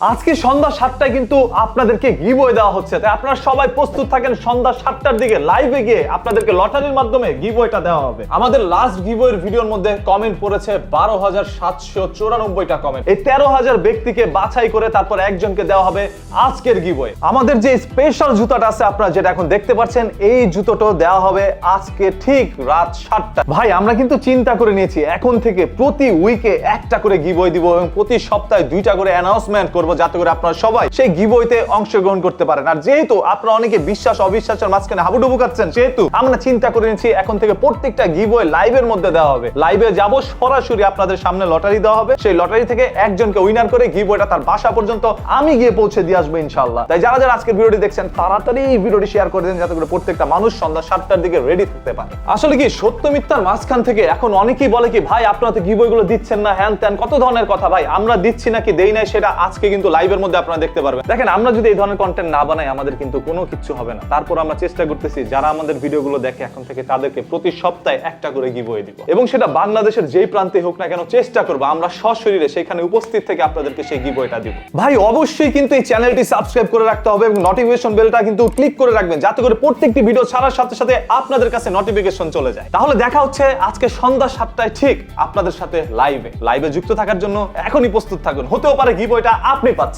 আজকে সন্ধ্যা সাতটায় কিন্তু আপনাদেরকে গিবই দেওয়া হচ্ছে। তাই আপনারা সবাই প্রস্তুত থাকেন সন্ধ্যা সাতটার দিকে লাইভে গিয়ে আপনাদেরকে লটারির মাধ্যমে গিবইটা দেওয়া হবে। আমাদের লাস্ট গিবইয়ের ভিডিওর মধ্যে কমেন্ট পড়েছে বারো হাজার সাতশো চুরানব্বইটা কমেন্ট এই তেরো হাজার ব্যক্তিকে বাছাই করে তারপর একজনকে দেওয়া হবে আজকের গিবই আমাদের যে স্পেশাল জুতাটা আছে আপনারা যেটা এখন দেখতে পাচ্ছেন, এই জুতোটাও দেওয়া হবে আজকে ঠিক রাত সাতটা। ভাই, আমরা কিন্তু চিন্তা করে নিয়েছি, এখন থেকে প্রতি উইকে একটা করে গিবই দিব এবং প্রতি সপ্তাহে দুইটা করে অ্যানাউন্সমেন্ট করব যাতে করে আপনারা সবাই সেই গিবইতে অংশগ্রহণ করতে পারেন। আর যেহেতু আপনারা অনেকে বিশ্বাস, অবিশ্বাসের মাঝখানে হাবুডুবু খাচ্ছেন, সেহেতু আমরা চিন্তা করে নিয়েছি এখন থেকে প্রত্যেকটা গিবই লাইভের মধ্যে দেওয়া হবে। লাইভে যাব, সরাসরি আপনাদের সামনে লটারি দেওয়া হবে। সেই লটারি থেকে একজনকে উইনার করে গিবইটা তার বাসা পর্যন্ত আমি গিয়ে পৌঁছে দিয়ে আসব ইনশাল্লাহ তাই যারা যারা আজকের ভিডিওটি দেখছেন, তাড়াতাড়ি এই ভিডিওটি শেয়ার করে দিন যাতে করে প্রত্যেকটা মানুষ সন্ধ্যা সাতটার দিকে রেডি থাকতে পারে। আসলে কি সত্য মিথ্যার মাঝখান থেকে এখন অনেকেই বলে কি, ভাই, আপনারা তো গিবইগুলো দিচ্ছেন না, হ্যান ত্যান, কত ধরনের কথা ভাই? আমরা দিচ্ছি নাকি, দেই নাই সেটা আজকে কিন্তু লাইভের মধ্যে আপনারা দেখতে পারবেন। দেখেন, আমরা যদি এই ধরনের কন্টেন্ট না বানাই, আমাদের কিন্তু কোনো কিছু হবে না। তারপর আমরা চেষ্টা করতেছি, যারা আমাদের ভিডিওগুলো দেখে এখন থেকে, তাদেরকে প্রতি সপ্তাহে একটা করে গিবই দিব। এবং সেটা বাংলাদেশের যেই প্রান্তে হোক না কেন, চেষ্টা করব, আমরা সশরীরে সেখানে উপস্থিত থেকে আপনাদেরকে সেই গিবইটা দিব। ভাই, অবশ্যই কিন্তু এই চ্যানেলটি সাবস্ক্রাইব করে রাখতে হবে এবং নোটিফিকেশন বেলটা কিন্তু ক্লিক করে রাখবেন, যাতে করে প্রত্যেকটি ভিডিও ছাড়ার সাথে সাথে আপনাদের কাছে নোটিফিকেশন চলে যায়। তাহলে দেখা হচ্ছে আজকে সন্ধ্যা সাতটায়, ঠিক আপনাদের সাথে লাইভে লাইভে যুক্ত থাকার জন্য এখনই প্রস্তুত থাকুন। হতেও পারে গিবইটা আপনি পাচ্ছেন